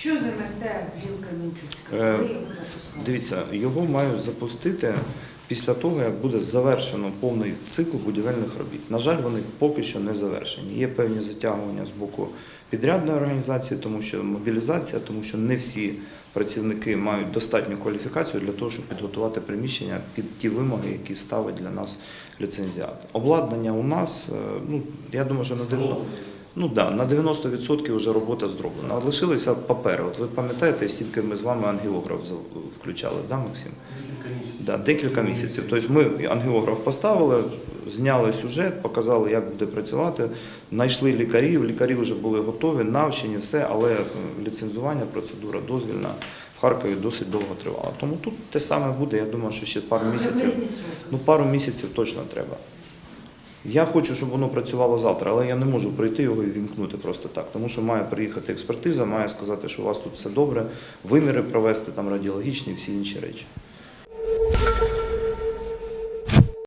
Що за МРТ Білка Мінчуцька? Е? Дивіться, його мають запустити після того, як буде завершено повний цикл будівельних робіт. На жаль, вони поки що не завершені. Є певні затягування з боку підрядної організації, тому що мобілізація, тому що не всі працівники мають достатню кваліфікацію для того, щоб підготувати приміщення під ті вимоги, які ставить для нас ліцензіат. Обладнання у нас, е, ну я думаю, що на 90%. Ну да, на 90% вже робота зроблена. От лишилися папери. От ви пам'ятаєте, скільки ми з вами ангіограф включали, да, Максим? Декілька Да, декілька місяців. Тобто ми ангіограф поставили, зняли сюжет, показали, як буде працювати, знайшли лікарів, лікарі вже були готові, навчені, все, але е, ліцензування, процедура дозвільна в Харкові досить довго тривала. Тому тут те саме буде, я думаю, що ще пару місяців. Ну, пару місяців точно треба. Я хочу, щоб воно працювало завтра, але я не можу прийти його і вімкнути просто так, тому що має приїхати експертиза, має сказати, що у вас тут все добре, виміри провести там радіологічні, всі інші речі.